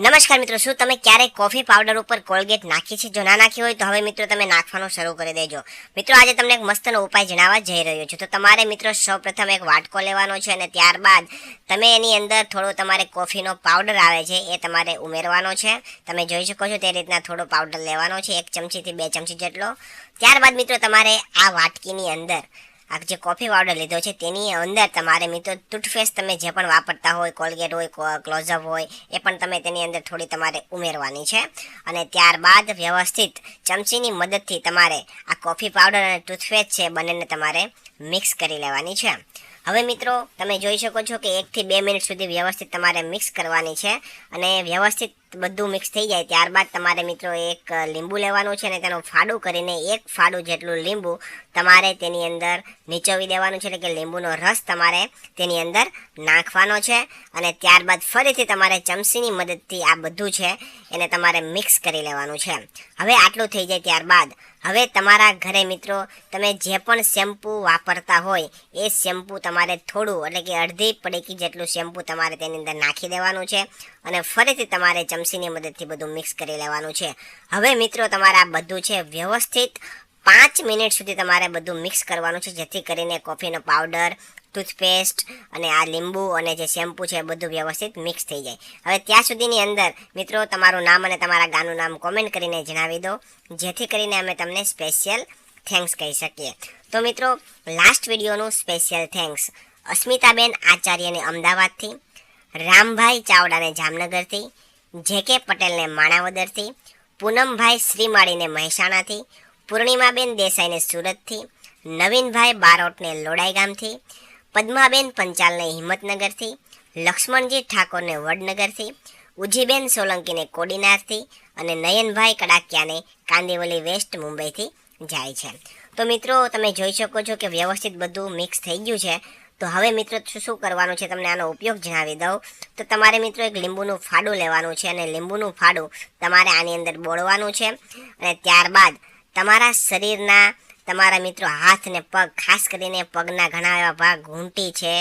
નમસ્કાર મિત્રો, શું તમે ક્યારેય કોફી પાવડર ઉપર કોલગેટ નાખી છે? જો ના નાખી હોય તો હવે મિત્રો તમે નાખવાનું શરૂ કરી દેજો. મિત્રો, આજે તમને એક મસ્તનો ઉપાય જણાવવા જઈ રહ્યો છું. તો તમારે મિત્રો સૌપ્રથમ એક વાટકો લેવાનો છે અને ત્યારબાદ તમે એની અંદર થોડો તમારે કોફીનો પાવડર આવે છે એ તમારે ઉમેરવાનો છે. તમે જોઈ શકો છો તે રીતના થોડો પાવડર લેવાનો છે, એક ચમચીથી બે ચમચી જેટલો. ત્યારબાદ મિત્રો તમારે આ વાટકીની અંદર આ જે કોફી પાવડર લીધો છે તેની અંદર તમારે મિત્રો ટૂથપેસ્ટ તમે જે પણ વાપરતા હોય કોલગેટ હોય ક્લોઝઅપ હોય, એ પણ તમે તેની અંદર થોડી તમારે ઉમેરવાની છે. અને ત્યારબાદ વ્યવસ્થિત ચમચીની મદદથી તમારે આ કોફી પાવડર અને ટૂથપેસ્ટ છે બંનેને તમારે મિક્સ કરી લેવાની છે. હવે મિત્રો, તમે જોઈ શકો છો કે એકથી બે મિનિટ સુધી વ્યવસ્થિત તમારે મિક્સ કરવાની છે અને વ્યવસ્થિત બધું મિક્સ થઈ જાય ત્યારબાદ તમારે મિત્રો એક લીંબુ લેવાનું છે અને તેનું ફાડું કરીને એક ફાડું જેટલું લીંબુ તમારે તેની અંદર નીચોવી દેવાનું છે, એટલે કે લીંબુનો રસ તમારે તેની અંદર નાખવાનો છે અને ત્યારબાદ ફરીથી તમારે ચમચીની મદદથી આ બધું છે એને તમારે મિક્સ કરી લેવાનું છે. હવે આટલું થઈ જાય ત્યારબાદ હવે તમારા ઘરે મિત્રો, તમે જે પણ શેમ્પૂ વાપરતા હોય, એ શેમ્પૂ તમારે થોડું, એટલે કે અડધી પડીકી જેટલું શેમ્પૂ તમારે તેની અંદર નાખી દેવાનું છે અને ફરીથી તમારે ચમચીની મદદથી બધું મિક્સ કરી લેવાનું છે. હવે મિત્રો, તમારે આ બધું છે વ્યવસ્થિત પાંચ મિનિટ સુધી તમારે બધું મિક્સ કરવાનું છે, જેથી કરીને કોફીનો પાવડર ટૂથપેસ્ટ અને આ લીંબુ અને જે શેમ્પૂ છે એ બધું વ્યવસ્થિત મિક્સ થઈ જાય. હવે ત્યાં સુધીની અંદર મિત્રો તમારું નામ અને તમારા ગાનું નામ કોમેન્ટ કરીને જણાવી દો, જેથી કરીને અમે તમને સ્પેશિયલ થેન્ક્સ કહી શકીએ. તો મિત્રો લાસ્ટ વિડીયોનું સ્પેશિયલ થેન્ક્સ અસ્મિતાબેન આચાર્યને અમદાવાદથી, રામભાઈ ચાવડાને જામનગરથી, જે કે પટેલને માણાવદરથી, પૂનમભાઈ શ્રીમાળીને મહેસાણાથી પૂર્ણિમાબેન દેસાઈને સુરતથી, નવીનભાઈ બારોટને લોડાઈ ગામથી, પદ્માબેન પંચાલને હિંમતનગરથી, લક્ષ્મણજી ઠાકોરને વડનગરથી, ઉજીબેન સોલંકીને કોડીનારથી અને નયનભાઈ કડાકિયાને કાંદીવલી વેસ્ટ મુંબઈથી જાય છે. તો મિત્રો, તમે જોઈ શકો છો કે વ્યવસ્થિત બધું મિક્સ થઈ ગયું છે. તો હવે મિત્રો, શું કરવાનું છે તમને આનો ઉપયોગ જણાવી દઉં. તો તમારે મિત્રો એક લીંબુનું ફાડું લેવાનું છે અને લીંબુનું ફાડું તમારે આની અંદર બોળવાનું છે અને ત્યારબાદ તમારા શરીરના તમારા મિત્રો હાથ ને પગ, ખાસ કરીને પગના ઘણા એવા ભાગ ઘૂંટી છે,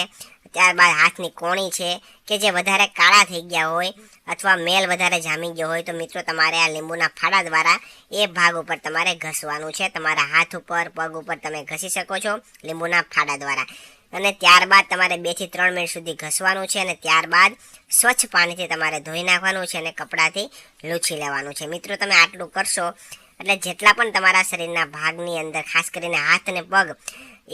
ત્યારબાદ હાથની કોણી છે, કે જે વધારે કાળા થઈ ગયા હોય અથવા મેલ વધારે જામી ગયો હોય, તો મિત્રો તમારે આ લીંબુના ફાડા દ્વારા એ ભાગ ઉપર તમારે ઘસવાનું છે. તમારા હાથ ઉપર, પગ ઉપર તમે ઘસી શકો છો લીંબુના ફાડા દ્વારા. અને ત્યારબાદ તમારે બેથી ત્રણ મિનિટ સુધી ઘસવાનું છે અને ત્યારબાદ સ્વચ્છ પાણીથી તમારે ધોઈ નાખવાનું છે અને કપડાથી લૂછી લેવાનું છે. મિત્રો, તમે આટલું કરશો એટલે જેટલા પણ તમારા શરીરના ભાગની અંદર, ખાસ કરીને હાથ અને પગ,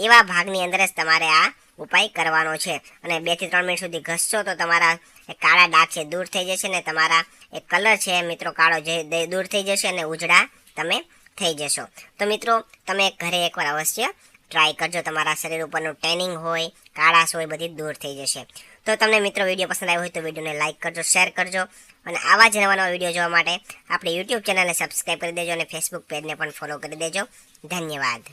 એવા ભાગની અંદર જ તમારે આ ઉપાય કરવાનો છે. અને બેથી ત્રણ મિનિટ સુધી ઘસશો તો તમારા કાળા ડાઘ છે દૂર થઈ જશે ને તમારા એ કલર છે મિત્રો કાળો જે દૂર થઈ જશે અને ઉજળા તમે થઈ જશો. તો મિત્રો, તમે ઘરે એકવાર અવશ્ય ટ્રાય કરજો. તમારા શરીર ઉપરનું ટેનિંગ હોય, કાળાશ હોય, બધી દૂર થઈ જશે. તો તમને મિત્રો વીડિયો પસંદ આવ્યો હોય તો વિડીયોને લાઇક કરજો શેર કરજો અને આવા જ નવા નવા વીડિયો જોવા માટે આપણે યુટ્યુબ ચેનલને સબસ્ક્રાઈબ કરી દેજો અને ફેસબુક પેજને પણ ફોલો કરી દેજો. ધન્યવાદ.